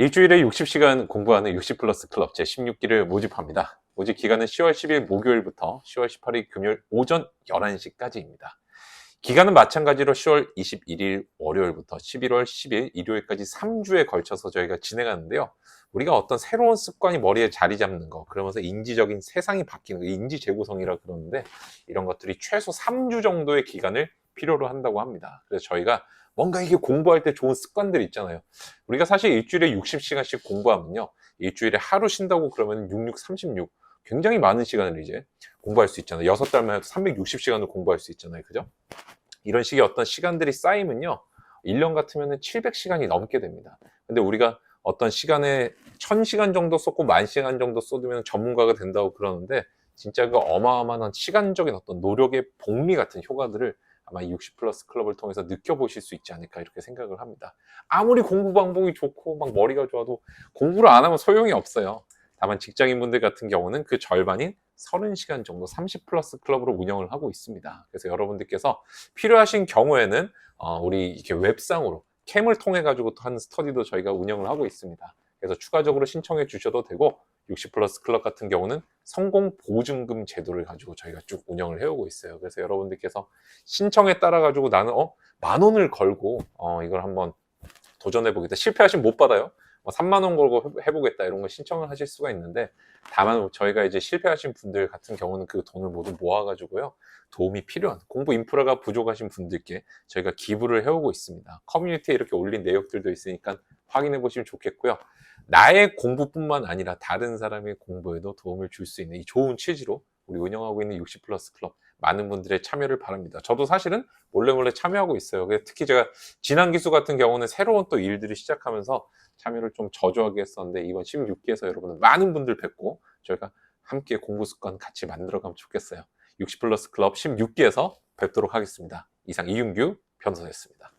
일주일에 60시간 공부하는 60 플러스 클럽 제 16기를 모집합니다. 모집 기간은 10월 10일 목요일부터 10월 18일 금요일 오전 11시까지입니다. 기간은 마찬가지로 10월 21일 월요일부터 11월 10일 일요일까지 3주에 걸쳐서 저희가 진행하는데요. 우리가 어떤 새로운 습관이 머리에 자리 잡는 거, 그러면서 인지적인 세상이 바뀌는 거, 인지 재구성이라 그러는데 이런 것들이 최소 3주 정도의 기간을 필요로 한다고 합니다. 그래서 저희가 뭔가 이게 공부할 때 좋은 습관들 있잖아요. 우리가 사실 일주일에 60시간씩 공부하면요. 일주일에 하루 쉰다고 그러면 66, 36. 굉장히 많은 시간을 이제 공부할 수 있잖아요. 6달만 해도 360시간을 공부할 수 있잖아요. 그죠? 이런 식의 어떤 시간들이 쌓이면요. 1년 같으면 700시간이 넘게 됩니다. 근데 우리가 어떤 시간에 1000시간 정도 쏟고 10,000시간 정도 쏟으면 전문가가 된다고 그러는데 진짜 그 어마어마한 시간적인 어떤 노력의 복리 같은 효과들을 아마 60 플러스 클럽을 통해서 느껴보실 수 있지 않을까 이렇게 생각을 합니다. 아무리 공부 방법이 좋고 막 머리가 좋아도 공부를 안 하면 소용이 없어요. 다만 직장인분들 같은 경우는 그 절반인 30시간 정도 30 플러스 클럽으로 운영을 하고 있습니다. 그래서 여러분들께서 필요하신 경우에는 어, 우리 이렇게 웹상으로 캠을 통해 가지고 또 하는 스터디도 저희가 운영을 하고 있습니다. 그래서 추가적으로 신청해 주셔도 되고 60 플러스 클럽 같은 경우는 성공 보증금 제도를 가지고 저희가 쭉 운영을 해오고 있어요. 그래서 여러분들께서 신청에 따라 가지고 나는 어, 만 원을 걸고 어, 이걸 한번 도전해 보겠다. 실패하시면 못 받아요. 뭐 3만 원 걸고 해보겠다 이런 거 신청을 하실 수가 있는데 다만 저희가 이제 실패하신 분들 같은 경우는 그 돈을 모두 모아가지고요 도움이 필요한 공부 인프라가 부족하신 분들께 저희가 기부를 해오고 있습니다. 커뮤니티에 이렇게 올린 내역들도 있으니까 확인해 보시면 좋겠고요. 나의 공부뿐만 아니라 다른 사람의 공부에도 도움을 줄 수 있는 이 좋은 취지로 우리 운영하고 있는 60 플러스 클럽 많은 분들의 참여를 바랍니다. 저도 사실은 몰래 몰래 참여하고 있어요. 특히 제가 지난 기수 같은 경우는 새로운 또 일들을 시작하면서 참여를 좀 저조하게 했었는데 이번 16기에서 여러분 많은 분들 뵙고 저희가 함께 공부 습관 같이 만들어가면 좋겠어요. 60 플러스 클럽 16기에서 뵙도록 하겠습니다. 이상 이윤규 변호사였습니다.